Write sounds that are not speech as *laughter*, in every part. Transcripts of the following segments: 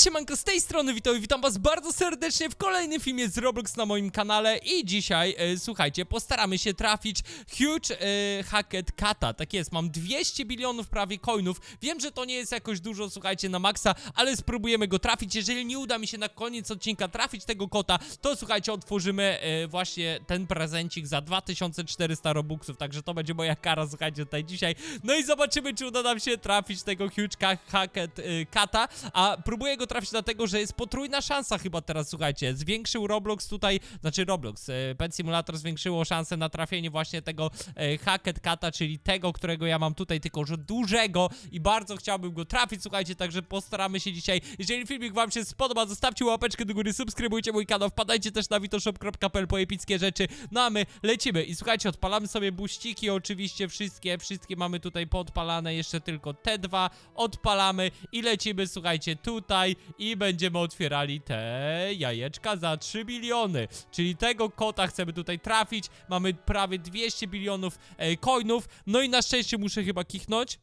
Siemanko, z tej strony witam i witam was bardzo serdecznie w kolejnym filmie z Roblox na moim kanale i dzisiaj, e, słuchajcie, postaramy się trafić Huge e, Kata, tak jest, mam 200 bilionów prawie coinów, wiem, że to nie jest jakoś dużo, słuchajcie, na maksa, ale spróbujemy go trafić, jeżeli nie uda mi się na koniec odcinka trafić tego kota, to słuchajcie, otworzymy e, właśnie ten prezencik za 2400 robuxów, także to będzie moja kara, słuchajcie, tutaj dzisiaj, no i zobaczymy, czy uda nam się trafić tego Huge Hacked e, Kata, a próbuję go trafić dlatego, że jest potrójna szansa chyba teraz, słuchajcie, zwiększył Roblox tutaj, znaczy Roblox, e, Pet Simulator zwiększyło szansę na trafienie właśnie tego e, Kata, czyli tego, którego ja mam tutaj, tylko że dużego i bardzo chciałbym go trafić, słuchajcie, także postaramy się dzisiaj, jeżeli filmik wam się spodoba, zostawcie łapeczkę do góry, subskrybujcie mój kanał, wpadajcie też na witoshop.pl po epickie rzeczy, no a my lecimy i słuchajcie, odpalamy sobie buściki, oczywiście wszystkie, wszystkie mamy tutaj podpalane, jeszcze tylko te dwa odpalamy i lecimy, słuchajcie, tutaj i będziemy otwierali te jajeczka za 3 biliony, czyli tego kota chcemy tutaj trafić, mamy prawie 200 bilionów e, coinów, no i na szczęście muszę chyba kichnąć,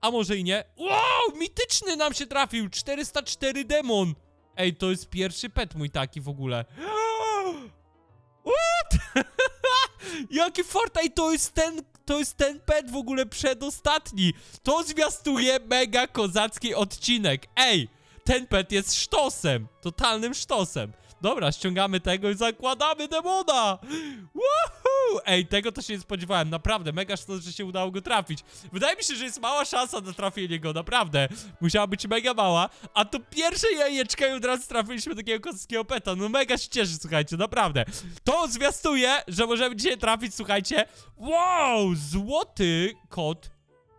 a może i nie. Wow, mityczny nam się trafił, 404 demon. Ej, to jest pierwszy pet mój taki w ogóle. *gasps* What? *laughs* Jaki fort, ej, to jest ten, to jest ten pet w ogóle przedostatni. To zwiastuje mega kozacki odcinek. Ej, ten pet jest sztosem, totalnym sztosem. Dobra, ściągamy tego i zakładamy demona! Woohoo! Ej, tego to się nie spodziewałem, naprawdę, mega sztos, że się udało go trafić. Wydaje mi się, że jest mała szansa na trafienie go, naprawdę. Musiała być mega mała, a to pierwsze jajeczka i od razu trafiliśmy takiego kozackiego peta. No mega się słuchajcie, naprawdę. To zwiastuje, że możemy dzisiaj trafić, słuchajcie. Wow, złoty kot.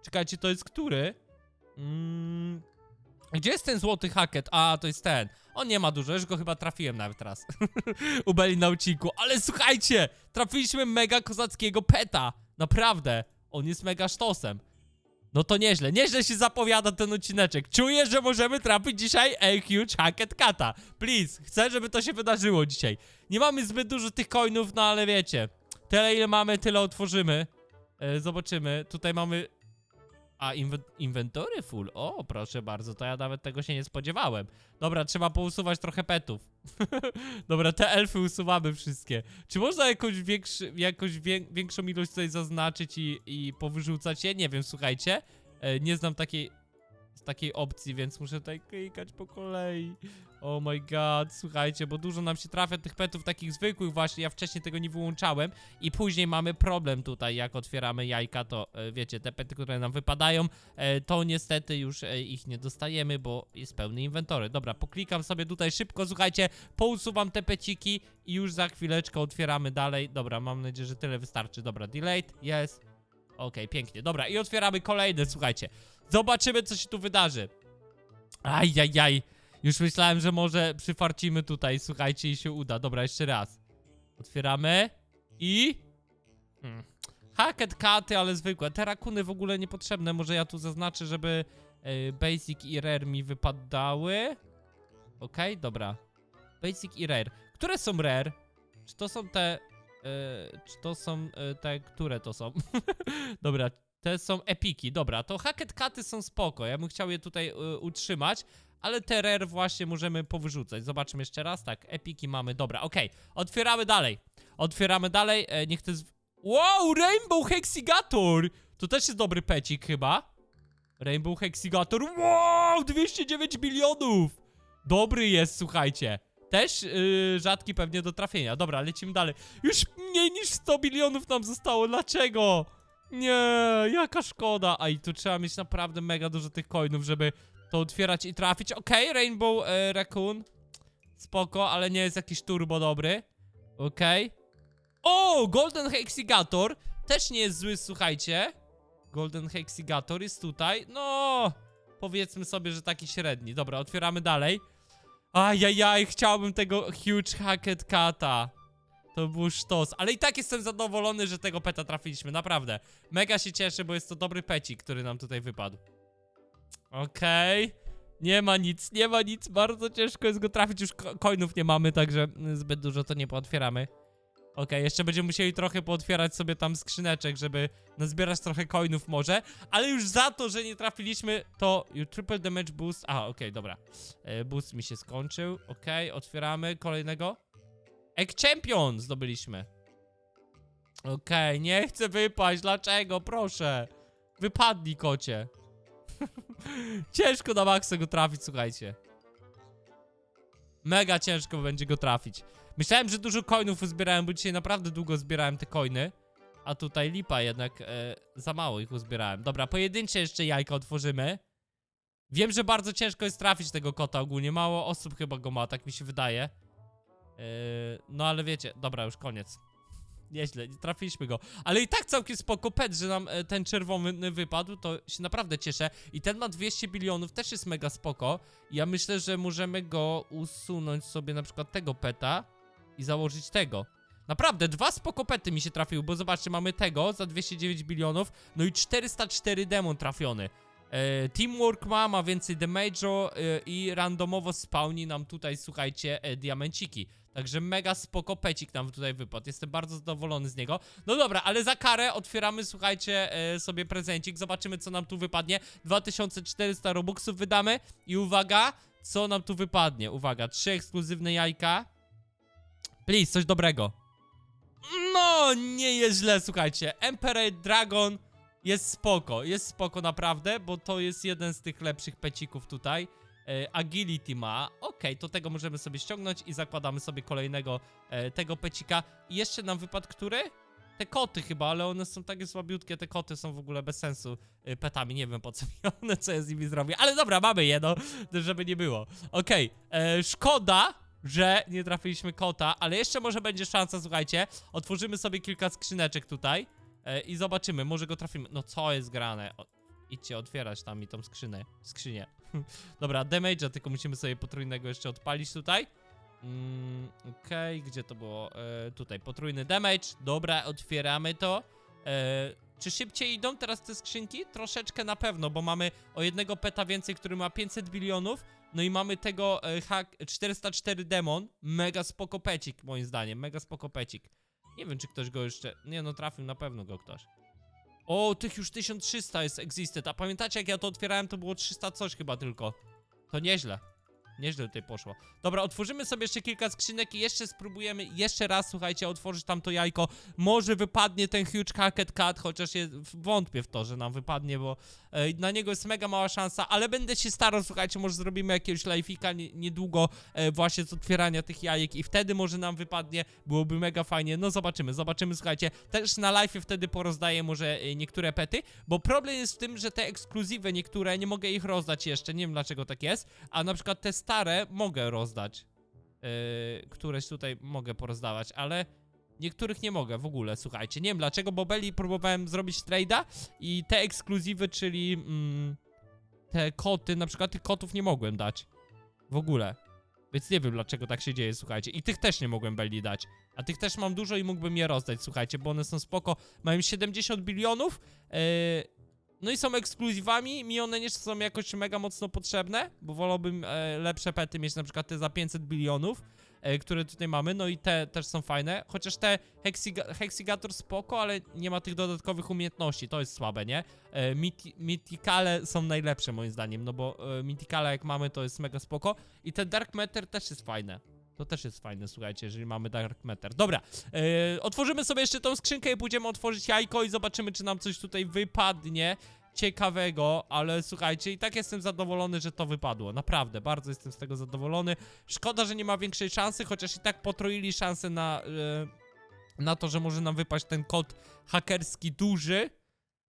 Czekajcie, to jest który? Mm, gdzie jest ten złoty hacket? A, to jest ten. On nie ma dużo, już go chyba trafiłem nawet raz. *laughs* U Beli na odcinku. Ale słuchajcie, trafiliśmy mega kozackiego peta. Naprawdę. On jest mega sztosem. No to nieźle, nieźle się zapowiada ten odcineczek. Czuję, że możemy trafić dzisiaj a huge hacket kata. Please, chcę, żeby to się wydarzyło dzisiaj. Nie mamy zbyt dużo tych coinów, no ale wiecie. Tyle ile mamy, tyle otworzymy. E, zobaczymy. Tutaj mamy a, inwe inwentory full. O, proszę bardzo, to ja nawet tego się nie spodziewałem. Dobra, trzeba pousuwać trochę petów. *laughs* Dobra, te elfy usuwamy wszystkie. Czy można jakąś, większy, jakąś wię większą ilość tutaj zaznaczyć i, i powyrzucać je? Nie wiem, słuchajcie. E, nie znam takiej, takiej opcji, więc muszę tutaj klikać po kolei. Oh my god, słuchajcie, bo dużo nam się trafia tych petów takich zwykłych właśnie, ja wcześniej tego nie wyłączałem i później mamy problem tutaj, jak otwieramy jajka, to e, wiecie, te pety, które nam wypadają, e, to niestety już e, ich nie dostajemy, bo jest pełny inwentory. Dobra, poklikam sobie tutaj szybko, słuchajcie, pousuwam te peciki i już za chwileczkę otwieramy dalej. Dobra, mam nadzieję, że tyle wystarczy. Dobra, delayed, jest. Okej, pięknie. Dobra, i otwieramy kolejne, słuchajcie. Zobaczymy, co się tu wydarzy. Ajajaj. Już myślałem, że może przyfarcimy tutaj, słuchajcie, i się uda. Dobra, jeszcze raz. Otwieramy. I... Hmm. Hacket katy, ale zwykłe. Te rakuny w ogóle niepotrzebne. Może ja tu zaznaczę, żeby e, basic i rare mi wypadały. Okej, dobra. Basic i rare. Które są rare? Czy to są te... e, czy to są e, te, które to są? *laughs* dobra, te są epiki. Dobra, to hacket katy są spoko. Ja bym chciał je tutaj e, utrzymać. Ale te właśnie możemy powyrzucać. Zobaczmy jeszcze raz. Tak, epiki mamy. Dobra, okej. Otwieramy dalej. Otwieramy dalej. E, niech to jest... Wow, Rainbow Hexigator! To też jest dobry pecik chyba. Rainbow Hexigator. Wow, 209 bilionów! Dobry jest, słuchajcie. Też yy, rzadki pewnie do trafienia. Dobra, lecimy dalej. Już mniej niż 100 bilionów nam zostało. Dlaczego? Nie, jaka szkoda. A i tu trzeba mieć naprawdę mega dużo tych coinów, żeby to otwierać i trafić. Okej, Rainbow e, Raccoon. Spoko, ale nie jest jakiś turbo dobry. Okej. O, Golden Hexigator. Też nie jest zły, słuchajcie. Golden Hexigator jest tutaj. No, powiedzmy sobie, że taki średni. Dobra, otwieramy dalej. Ajajaj, chciałbym tego Huge Hacked Kata. To był sztos, ale i tak jestem zadowolony, że tego peta trafiliśmy, naprawdę. Mega się cieszę, bo jest to dobry pecik, który nam tutaj wypadł. Okej. Nie ma nic, nie ma nic, bardzo ciężko jest go trafić, już coinów nie mamy, także zbyt dużo to nie pootwieramy. Okej, jeszcze będziemy musieli trochę pootwierać sobie tam skrzyneczek, żeby nazbierać trochę coinów może, ale już za to, że nie trafiliśmy, to triple damage boost, a okej, dobra, e, boost mi się skończył, okej, otwieramy kolejnego, Egg Champion zdobyliśmy, okej, nie chcę wypaść, dlaczego, proszę, wypadnij kocie, *laughs* ciężko na maksa go trafić, słuchajcie, mega ciężko będzie go trafić. Myślałem, że dużo coinów uzbierałem, bo dzisiaj naprawdę długo zbierałem te coiny. A tutaj lipa jednak, e, za mało ich uzbierałem. Dobra, pojedyncze jeszcze jajka otworzymy. Wiem, że bardzo ciężko jest trafić tego kota ogólnie. Mało osób chyba go ma, tak mi się wydaje. E, no ale wiecie, dobra, już koniec. *laughs* Nieźle, nie trafiliśmy go. Ale i tak całkiem spoko pet, że nam e, ten czerwony wypadł, to się naprawdę cieszę. I ten ma 200 bilionów, też jest mega spoko. Ja myślę, że możemy go usunąć sobie na przykład tego peta i założyć tego. Naprawdę, dwa spokopety mi się trafiły, bo zobaczcie, mamy tego za 209 bilionów, no i 404 demon trafiony. E, teamwork ma, ma więcej damage'u e, i randomowo spawni nam tutaj, słuchajcie, e, diamenciki. Także mega spoko pecik nam tutaj wypadł. Jestem bardzo zadowolony z niego. No dobra, ale za karę otwieramy, słuchajcie, e, sobie prezencik. Zobaczymy, co nam tu wypadnie. 2400 robuxów wydamy i uwaga, co nam tu wypadnie. Uwaga, trzy ekskluzywne jajka. Please, coś dobrego. No, nie jest źle, słuchajcie. Emperor Dragon jest spoko, jest spoko naprawdę, bo to jest jeden z tych lepszych pecików tutaj. E, agility ma, okej, to tego możemy sobie ściągnąć i zakładamy sobie kolejnego e, tego pecika. I jeszcze nam wypadł który? Te koty chyba, ale one są takie słabiutkie, te koty są w ogóle bez sensu e, petami, nie wiem po co mi *laughs* one, co ja z nimi zrobię, ale dobra, mamy je, no, żeby nie było. Okej, e, szkoda, że nie trafiliśmy kota, ale jeszcze może będzie szansa, słuchajcie. Otworzymy sobie kilka skrzyneczek tutaj e, i zobaczymy, może go trafimy. No co jest grane? O, idźcie otwierać tam mi tą skrzynę, skrzynię. *laughs* Dobra, damage'a tylko musimy sobie potrójnego jeszcze odpalić tutaj. Mm, Okej, gdzie to było? E, tutaj, potrójny damage. Dobra, otwieramy to. E, czy szybciej idą teraz te skrzynki? Troszeczkę na pewno, bo mamy o jednego peta więcej, który ma 500 bilionów. No i mamy tego e, hack 404 demon. Mega spoko pecik, moim zdaniem. Mega spoko pecik. Nie wiem, czy ktoś go jeszcze... Nie no, trafił na pewno go ktoś. O, tych już 1300 jest existed. A pamiętacie, jak ja to otwierałem, to było 300 coś chyba tylko. To nieźle. Nieźle tutaj poszło. Dobra, otworzymy sobie jeszcze kilka skrzynek i jeszcze spróbujemy jeszcze raz, słuchajcie, otworzyć tam to jajko. Może wypadnie ten huge hacket cat, chociaż wątpię w to, że nam wypadnie, bo e, na niego jest mega mała szansa, ale będę się starał, słuchajcie, może zrobimy jakiegoś live'ika nie, niedługo e, właśnie z otwierania tych jajek i wtedy może nam wypadnie, byłoby mega fajnie. No zobaczymy, zobaczymy, słuchajcie. Też na live'ie wtedy porozdaję może e, niektóre pety, bo problem jest w tym, że te ekskluzywy niektóre, nie mogę ich rozdać jeszcze, nie wiem dlaczego tak jest, a na przykład te stare mogę rozdać. Yy, któreś tutaj mogę porozdawać, ale niektórych nie mogę w ogóle, słuchajcie. Nie wiem dlaczego, bo Belly próbowałem zrobić trade'a i te ekskluzywy, czyli mm, te koty, na przykład tych kotów nie mogłem dać. W ogóle. Więc nie wiem dlaczego tak się dzieje, słuchajcie. I tych też nie mogłem Belly dać. A tych też mam dużo i mógłbym je rozdać, słuchajcie, bo one są spoko. Mają 70 bilionów. Yy, no i są ekskluzywami, mi one nie są jakoś mega mocno potrzebne, bo wolałbym e, lepsze pety mieć na przykład te za 500 bilionów, e, które tutaj mamy, no i te też są fajne, chociaż te Hexiga Hexigator spoko, ale nie ma tych dodatkowych umiejętności, to jest słabe, nie? E, miti Mythicale są najlepsze moim zdaniem, no bo e, Mythicale jak mamy to jest mega spoko i ten Dark Matter też jest fajne. To też jest fajne, słuchajcie, jeżeli mamy Dark Matter. Dobra, e, otworzymy sobie jeszcze tą skrzynkę i pójdziemy otworzyć jajko i zobaczymy, czy nam coś tutaj wypadnie ciekawego, ale słuchajcie, i tak jestem zadowolony, że to wypadło. Naprawdę, bardzo jestem z tego zadowolony. Szkoda, że nie ma większej szansy, chociaż i tak potroili szansę na, e, na to, że może nam wypaść ten kod hakerski duży.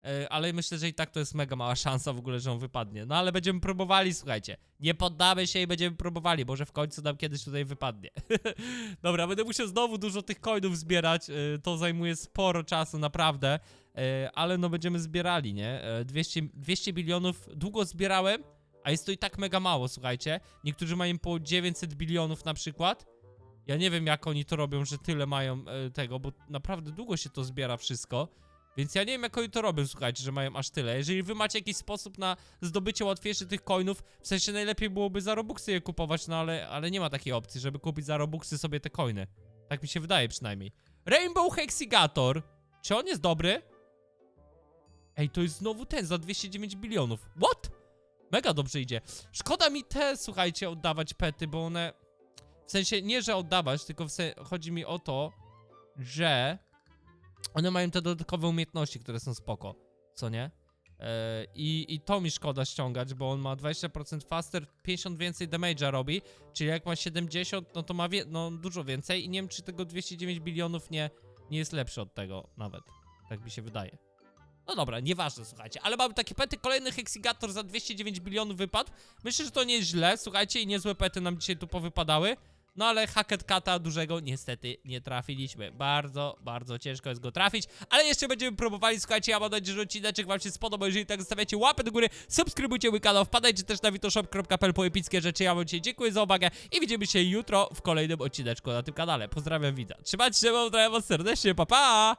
E, ale myślę, że i tak to jest mega mała szansa w ogóle, że on wypadnie. No ale będziemy próbowali, słuchajcie. Nie poddamy się i będziemy próbowali, może w końcu nam kiedyś tutaj wypadnie. *laughs* Dobra, będę musiał znowu dużo tych coinów zbierać. e, To zajmuje sporo czasu, naprawdę. E, Ale no będziemy zbierali, nie? E, 200, 200 bilionów długo zbierałem, a jest to i tak mega mało, słuchajcie. Niektórzy mają po 900 bilionów na przykład. Ja nie wiem, jak oni to robią, że tyle mają tego, bo naprawdę długo się to zbiera wszystko. Więc ja nie wiem, jak oni to robią, słuchajcie, że mają aż tyle. Jeżeli wy macie jakiś sposób na zdobycie łatwiejszy tych coinów, w sensie najlepiej byłoby za Robuxy je kupować, no ale, ale nie ma takiej opcji, żeby kupić za Robuxy sobie te coiny. Tak mi się wydaje przynajmniej. Rainbow Hexigator. Czy on jest dobry? Ej, to jest znowu ten za 209 bilionów. What? Mega dobrze idzie. Szkoda mi te, słuchajcie, oddawać pety, bo one... W sensie, nie że oddawać, tylko w chodzi mi o to, że one mają te dodatkowe umiejętności, które są spoko, co nie? E, I, I to mi szkoda ściągać, bo on ma 20% faster, 50 więcej damage'a robi, czyli jak ma 70, no to ma no, dużo więcej i nie wiem, czy tego 209 bilionów nie, nie jest lepszy od tego nawet. Tak mi się wydaje. No dobra, nieważne, słuchajcie, ale mamy takie pety, kolejny Hexigator za 209 bilionów wypadł. Myślę, że to nie jest źle, słuchajcie, i niezłe pety nam dzisiaj tu powypadały. No ale Hacket Kata dużego niestety nie trafiliśmy. Bardzo, bardzo ciężko jest go trafić, ale jeszcze będziemy próbowali. Słuchajcie, ja mam nadzieję, że odcineczek wam się spodobał. Jeżeli tak, zostawiacie łapę do góry, subskrybujcie mój kanał, wpadajcie też na witoshop.pl po epickie rzeczy. Ja wam dzisiaj dziękuję za uwagę i widzimy się jutro w kolejnym odcineczku na tym kanale. Pozdrawiam, widza. Trzymajcie się, pozdrawiam was serdecznie, pa pa!